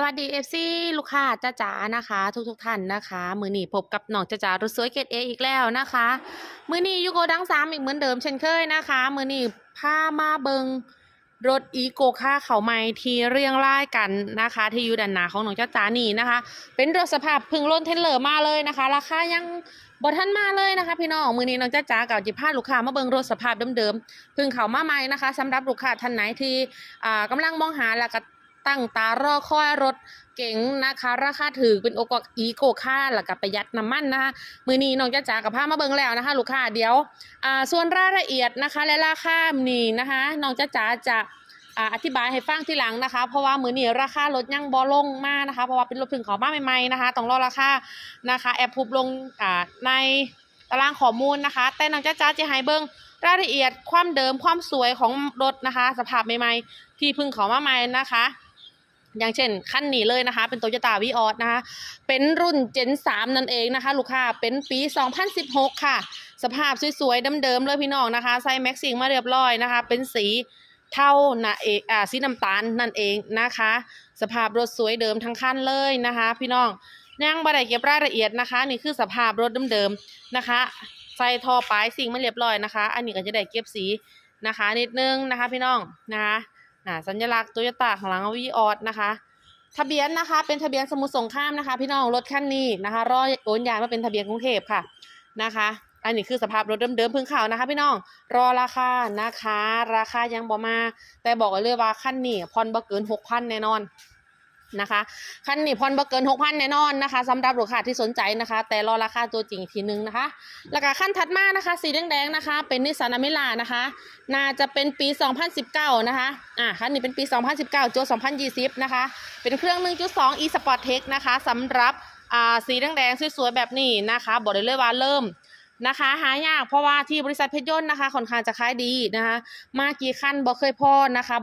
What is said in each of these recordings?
สวัสดีเอฟซีลูกค้าจ้าจ๋านะคะ ทุกทุกๆท่านนะคะ มือนี้พบกับน้องจ้าจ๋ารถสวยเกตเออีกแล้วนะคะ มือนี้ยูโกดังสามอีกเหมือนเดิมเช่นเคยนะคะ มือนี้พามาเบิงรถอีโกค่าเขาไม่ที่เรียงร่ายกันนะคะ ที่อยู่ด้านหน้าของน้องจ้าจ๋านี่นะคะ เป็นรถสภาพพึ่งล้นเทนเลอร์มาเลยนะคะ ราคายังบอทันมาเลยนะคะ พี่น้องมือนี้น้องจ้าจ๋ากับจิพาลูกค้ามาเบิงรถสภาพเดิมๆพึ่งเขามาใหม่นะคะสำหรับลูกค้าท่านไหนที่อ่ากำลังมองหาแล้วก็ ตั้งตารอคอยรถเก๋งนะคะ ราคาถือเป็นโอกาอีโกค่าแล้วก็ประหยัดน้ำมันนะคะ มือนี้น้องจ้าจ๋ากับผ้ามาเบิงแล้วนะคะ ลูกค้าเดี๋ยวอ่าส่วนรายละเอียดนะคะ และราคานี่นะคะน้องจ้าจ๋าจะอธิบายให้ฟังทีหลังนะคะ เพราะว่ามือนี้ราคารถยังบ่ลงมากนะคะ เพราะว่าเป็นรถพึ่งเขามาใหม่ๆนะคะต้องรอราคานะคะแอบพุบลงอ่าในตารางข้อมูลนะคะ แต่น้องจ้าจ๋าจะให้เบิ่งรายละเอียดความเดิมความสวยของรถนะคะ สภาพใหม่ๆที่พึ่งขามาใหม่นะคะ อย่างเช่นขั้นนี้เลยนะคะ เป็นโตโยต้าวีออสนะคะ เป็นรุ่น Gen 3นั่นเองนะคะ ลูกค้าเป็นปี 2016 ค่ะ สภาพสวยๆเดิมๆเลยพี่น้องนะคะใส่แม็กซิงมาเรียบร้อยนะคะ เป็นสีเท่านะเอกอ่าสีน้ำตาลนั่นเองนะคะ สภาพรถสวยเดิมทั้งคันเลยนะคะ พี่น้องยังบ่ไดเก็บรายละเอียดนะคะ นี่คือสภาพรถเดิมๆนะคะ ใส่ท่อปลายสิ่งมาเรียบร้อยนะคะ อันนี้ก็จะได้เก็บสีนะคะ นิดนึงนะคะ พี่น้องนะคะ อ่าสัญลักษณ์โตโยต้าของหลังวีออสนะคะ ทะเบียนนะคะ เป็นทะเบียนสมุทรสงครามนะคะ พี่น้องรถคันนี้นะคะรอโอนย้ายมาเป็นทะเบียนกรุงเทพค่ะนะคะอันนี้คือสภาพรถเดิมๆพึ่งข่าวนะคะ พี่น้องรอราคานะคะ ราคายังบ่มา แต่บอกเลยว่าคันนี้ผ่อนบ่เกินหกพันแน่นอน นะคะคันนี้ผ่อนบ่เกินหกพันแน่นอนนะคะสำหรับลูกค้าที่สนใจนะคะ แต่รอราคาตัวจริงทีนึงนะคะ แล้วก็ขั้นถัดมานะคะ สีแดงๆนะคะ เป็นนิสสันอเมร่านะคะ น่าจะเป็นปี 2019 นะคะอ่าคันนี้เป็นปี 2019โจ2020 นะคะ เป็นเครื่อง 1.2 e sport tech นะคะสำหรับอ่าสีแดงๆสวยๆแบบนี้นะคะบอกได้เลยว่าเริ่มนะคะหายากเพราะว่าที่บริษัทเพชรยนต์นะคะค่อนข้างจะขายดีนะคะ มากี่ขั้นบ่เคยพอนะคะ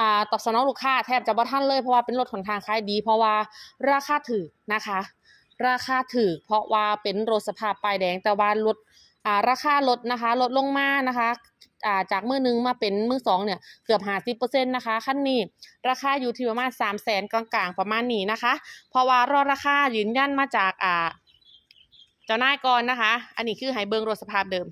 อ่าตอบสนองลูกค้าแทบจะบ่ทันเลยเพราะว่าเป็นรถค่อนข้างขายดี เพราะว่าราคาถูกนะคะ ราคาถูกเพราะว่าเป็นรถสภาพป้ายแดงแต่ว่ารถอ่าราคาลดนะคะลดลงมานะคะอ่าจากมือหนึ่งมาเป็นมือสองเนี่ยเกือบห้าสิบเปอร์เซ็นต์นะคะขั้นนี้ราคาอยู่ที่ประมาณสามแสนกลางๆ ประมาณนี้นะคะ เพราะว่ารอราคายืนยันมาจากอ่าเจ้านายก่อนนะคะ อันนี้คือไฮเบิงรถสภาพเดิม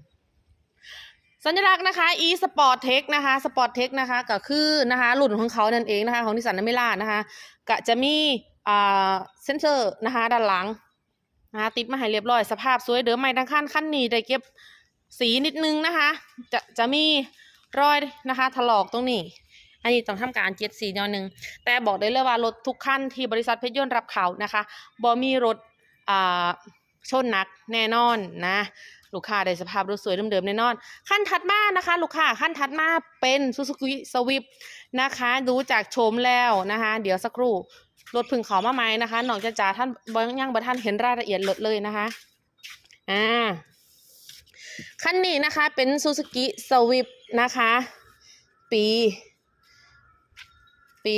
สัญลักษณ์นะคะ e sport tech นะคะ sport tech นะคะก็คือนะคะรุ่นของเขานั่นเองนะคะของนิสสันอเมร่านะคะก็จะมีอ่าเซนเซอร์นะคะด้านหลังนะคะติดมาให้เรียบร้อยสภาพสวยเดิมใหม่ทั้งคันคันนี้ได้เก็บสีนิดนึงนะคะ จะจะมีรอยนะคะถลอกตรงนี้ อันนี้ต้องทำการเจ็ดสีแนวหนึ่งแต่บอกได้เลยว่ารถทุกคันที่บริษัทเพชรยนต์รับเขานะคะบ่มีรถอ่าชนนักแน่นอนนะ ลูกค้าได้สภาพรถสวยเดิมๆแน่นอน ขั้นถัดมานะคะ ลูกค้าขั้นถัดมาเป็น Suzuki Swift นะคะดูจากโฉมแล้วนะคะ เดี๋ยวสักครู่รถพึ่งเขามาไหมนะคะน้องจะจ๋าท่านบยังบ่ท่านเห็นรายละเอียดรถเลยนะคะอ่าคันนี้นะคะเป็น Suzuki Swift นะคะ ปี ปี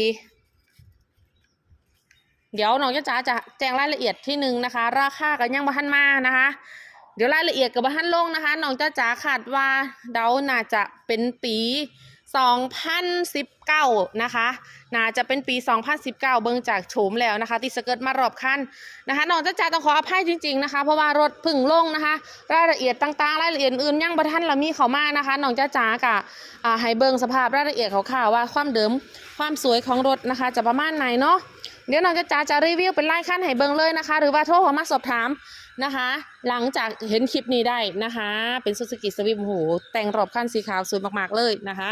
เดี๋ยวน้องจะจ๋าจะแจ้งรายละเอียดที่หนึ่งนะคะ ราคากันยังบ่ทันมานะคะ ดี๋ยวรายละเอียดกับบ่ทันลงนะคะน้องจะจ๋าคาดว่าเดาน่าจะเป็นปี 2019 นะคะ น่าจะเป็นปี 2019 เบิ่งจากโฉมแล้วนะคะติดสเกิร์ตมารอบคันนะคะน้องจ้าจ๋าต้องขออภัยจริงๆนะคะ เพราะว่ารถพึ่งลงนะคะ รายละเอียดต่างๆ รายละเอียดอื่นยังบ่ทันละมีเขามานะคะน้องจ้าจ๋ากะให้เบิ่งสภาพรายละเอียดเขาข่าวว่าความเดิมความสวยของรถนะคะ จะประมาณไหนเนาะเดี๋ยวน้องจ้าจ๋าจะรีวิวเป็นรายขั้นให้เบิ่งเลยนะคะ หรือว่าโทรข้ามาสอบถาม นะคะ หลังจากเห็นคลิปนี้ได้นะคะ เป็น Suzuki Swift โอ้โหแต่งรอบคันสีขาวสวยมากๆเลยนะคะ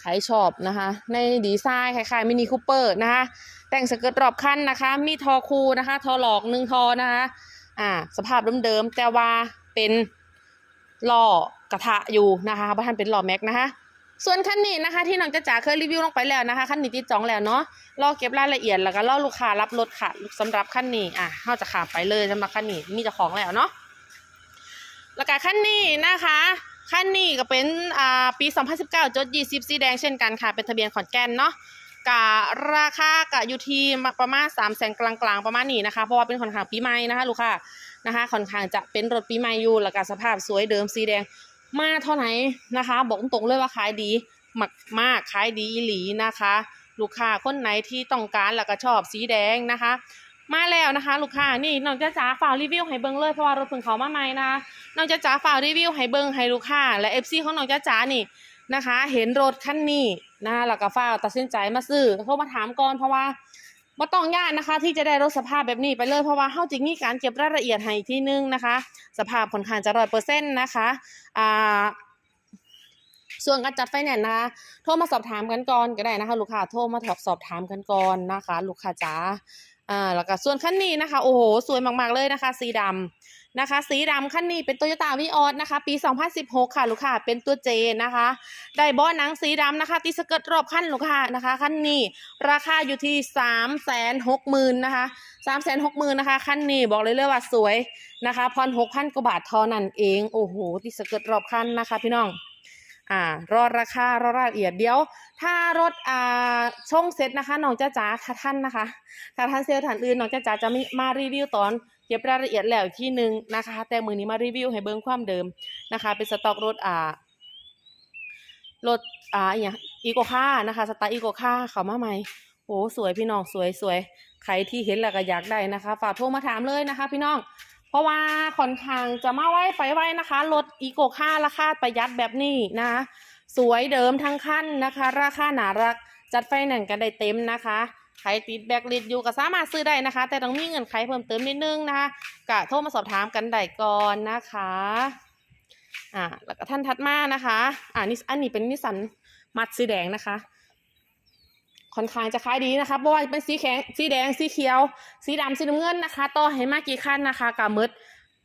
ใครชอบนะคะ ในดีไซน์คล้ายๆมินิคูเปอร์นะคะ แต่งสเกิร์ตรอบคันนะคะ มีทอคูนะคะ ทอหลอกหนึ่งทอนะคะอ่าสภาพเดิมๆแต่ว่าเป็นล้อกระทะอยู่นะคะเพราะท่านเป็นล้อแม็กนะคะ ส่วนคันนี้นะคะ ที่น้องจะจ๋าเคยรีวิวลงไปแล้วนะคะคันนี้ติดจองแล้วเนาะรอเก็บรายละเอียดแล้วก็รอลูกค้ารับรถค่ะสำหรับคันนี้อะเราจะขาไปเลยสำหรับคันนี้มีเจ้าของแล้วเนาะแล้วก็คันนี้นะคะคันนี้ก็เป็นอ่าปี 2019จด20 สีแดงเช่นกันค่ะ เป็นทะเบียนขอนแก่นเนาะกะราคากะอยู่ที่ประมาณ3แสนกลางๆประมาณนี้นะคะ เพราะว่าเป็นค่อนขางปีใหม่นะคะลูกค้านะคะค่อนขางจะเป็นรถปีใหม่อยู่แล้วก็สภาพสวยเดิมสีแดง มาเท่าไหร่นะคะ บอกตรงๆเลยว่าขายดีมากมากขายดีอีหลีนะคะ ลูกค้าคนไหนที่ต้องการแล้วก็ชอบสีแดงนะคะ มาแล้วนะคะ ลูกค้านี่น้องจ้าจ๋าฝากรีวิวให้เบิ้งเลยเพราะว่ารถเพิ่งเขามาใหม่นะน้องจ้าจ๋าฝากรีวิวให้เบิ้งให้ลูกค้าและเอฟซีของน้องจ้าจ๋านี่นะคะ เห็นรถคันนี้นะแล้วก็ฝากตัดสินใจมาซื้อโทรมาถามก่อนเพราะว่า บ่ต้องยากนะคะ ที่จะได้รถสภาพแบบนี้ไปเลย เพราะว่าเฮาจริงมีการเก็บรายละเอียดให้อีกทีนึงนะคะ สภาพค่อนข้างจะร้อยเปอร์เซ็นต์นะคะอ่าส่วนการจัดไฟแนนซ์นะคะโทรมาสอบถามกันก่อนก็ได้นะคะ ลูกค้าโทรมาสอบถามกันก่อนนะคะ ลูกค้าจ๋า อ่าแล้วก็ส่วนคันนี้นะคะ โอ้โห สวยมากๆเลยนะคะ สีดำนะคะ สีดำคันนี้เป็น Toyota v ีออสนะคะ ปี 2016 ค่ะ ลูกค้าเป็นตัวเจนะคะ ได้บาะหนังสีดำนะคะติดสเกิร์ตรอบคันลูกค้านะคะคันนี้ราคาอยู่ที่ 3 6 0 0 0 0นะคะ3 6 0 0 0 0นะคะคันนี้บอกเลยเลยว่าสวยนะคะพร6,000กว่าบาทเท่านั้นเอง โอ้โหติดสเกิร์ตรอบคันนะคะ พี่น้อง อ่ารอราคารอรายละเอียดเดี๋ยว ถ้ารถอ่าช่องเซ็ตนะคะน้องจ้าจ๋าค่ะท่านนะคะถ้าท่านเซลล์ท่านอื่นน้องจ้าจ๋าจะไม่มารีวิวตอนเก็บรายละเอียดแล้วที่หนึ่งนะคะ แต่มือนี้มารีวิวให้เบิ้งความเดิมนะคะ เป็นสต็อกรถอ่ารถอ่าอย่างอีโกค่านะคะสไตล์อีโกค่าเขามาใหม่โอ้สวยพี่น้องสวยสวยใครที่เห็นแล้วก็อยากได้นะคะ ฝากโทรมาถามเลยนะคะ พี่น้อง เพราะว่าค่อนข้างจะมาไว้ไปไว้นะคะรถอีโกค่าราคาประหยัดแบบนี้นะคะสวยเดิมทั้งคันนะคะ ราคาหนารักจัดไฟแนนซ์กันได้เต็มนะคะใครติดแบ็กลิสอยู่ก็สามารถซื้อได้นะคะ แต่ต้องมีเงินไขเพิ่มเติมนิดนึงนะคะกะโทรมาสอบถามกันได้ก่อนนะคะอ่าแล้วก็ท่านถัดมานะคะ อ่านี่อันนี้เป็นนิสสันมัดสีแดงนะคะ ค่อนข้างจะขายดีนะคะเพราะว่าเป็นสีแข็งสีแดงสีเขียว สีดำสีน้ำเงินนะคะ ต่อให้มากกี่ขั้นนะคะกะมืด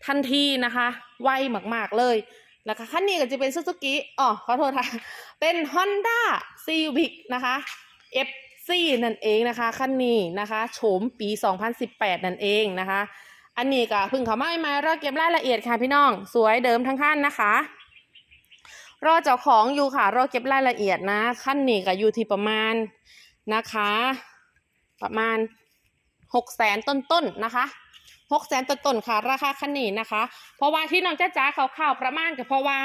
ทันทีนะคะ ไวมากๆเลยแล้วก็ขั้นนี้ก็จะเป็นซูซูกิอ๋อขอโทษค่ะ เป็น Honda Civic นะคะ FC นั่นเองนะคะขั้นนี้นะคะโฉมปี 2018 นั่นเองนะคะ อันนี้ก็พึ่งเขามาใหม่ๆรอเก็บรายละเอียดค่ะพี่น้อง สวยเดิมทั้งขั้นนะคะรอเจ้าของอยู่ค่ะรอเก็บรายละเอียดนะ ขั้นนี้ก็อยู่ที่ประมาณ นะคะ ประมาณหกแสนต้นๆนะคะหกแสนต้นๆค่ะ ราคาคันนี้นะคะ เพราะว่าที่น้องจ้าจ๋าข่าวประมาณก็เพราะว่า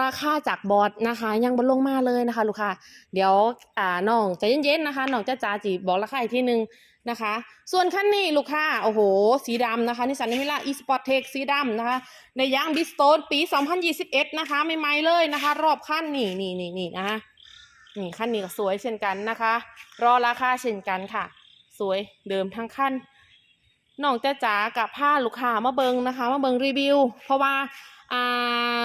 ราคาจากบอสนะคะ ยังบนลงมาเลยนะคะลูกค้าเดี๋ยวอ่าน้องใจเย็นๆนะคะน้องจ้าจ๋าจีบอกราคาอีกทีนึงนะคะ ส่วนคันนี้ลูกค้าโอ้โห สีดำนะคะนิสสันนิมิล่าอีสปอร์ตเทคสีดำนะคะ ในยางบิสโตนปี 2021 นะคะใหม่ๆเลยนะคะ รอบคันนี่นี่นี่นี่นะคะ นี่ขั้นนี้ก็สวยเช่นกันนะคะ รอราคาเช่นกันค่ะ สวยเดิมทั้งขั้นน้องจ้าจ๋ากับผ้าลูกค้ามาเบิงนะคะ มาเบิงรีวิว เพราะว่าอ่า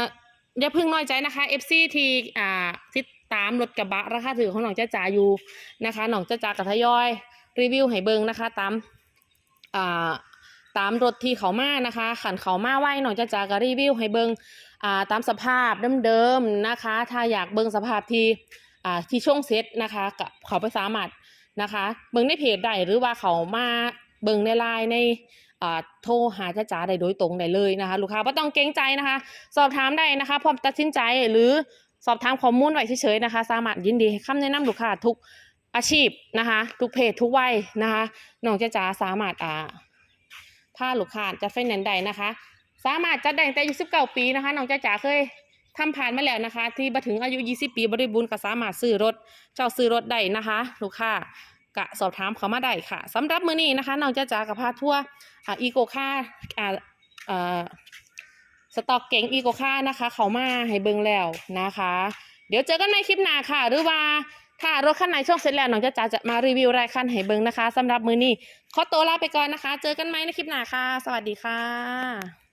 อย่าเพึ่งน้อยใจนะคะ FC ที่อ่าที่ตามรถกระบะราคาถือของน้องจ้าจ๋าอยู่นะคะน้องจ้าจ๋ากับทยอย รีวิวให้เบิงนะคะ ตามอ่าตามรถที่เขามานะคะ ขันเขามาไว้น้องจ้าจ๋าก็รีวิวให้เบิงอ่าตามสภาพเดิมๆนะคะ ถ้าอยากเบิงสภาพที่ อ่าที่ช่วงเซตนะคะกับเขาไปสามารถนะคะเบิ่งในเพจได้หรือว่าเขามาเบิ่งในไลน์ในโทรหาจ้าจ๋าได้โดยตรงได้เลยนะคะ ลูกค้าไม่ต้องเกรงใจนะคะ สอบถามได้นะคะพร้อมตัดสินใจหรือสอบถามข้อมูลไว้เฉยๆนะคะ สามารถยินดีให้คำแนะนำลูกค้าทุกอาชีพนะคะ ทุกเพจทุกวัยนะคะน้องจ้าจ๋าสามารถอ่าพาลูกค้าจัดไฟแนนซ์ได้นะคะ สามารถจัดได้แต่อายุ19ปีนะคะน้องจ้าจ๋าเคย ทำผ่านมาแล้วนะคะ ที่มาถึงอายุ 20 ปีบริบูรณ์ก็สามารถซื้อรถ เจ้าซื้อรถได้นะคะ ลูกค้ากะสอบถามเขามาได้ค่ะสำหรับมื้อนี้นะคะน้องจ้าจ๋ากับพาทั่วอีโกค่าอ่าอ่อสต็อกเก๋งอีโกค่านะคะ เขามาให้เบิ่งแล้วนะคะ เดี๋ยวเจอกันในคลิปหน้าค่ะ หรือว่าถ้ารถคันไหนช่วงเสร็จแล้วน้องจ้าจ๋าจะมารีวิวรายคันให้เบิ่งนะคะสำหรับมื้อนี้ขอตัวลาไปก่อนนะคะ เจอกันไหมในคลิปหน้าค่ะ สวัสดีค่ะ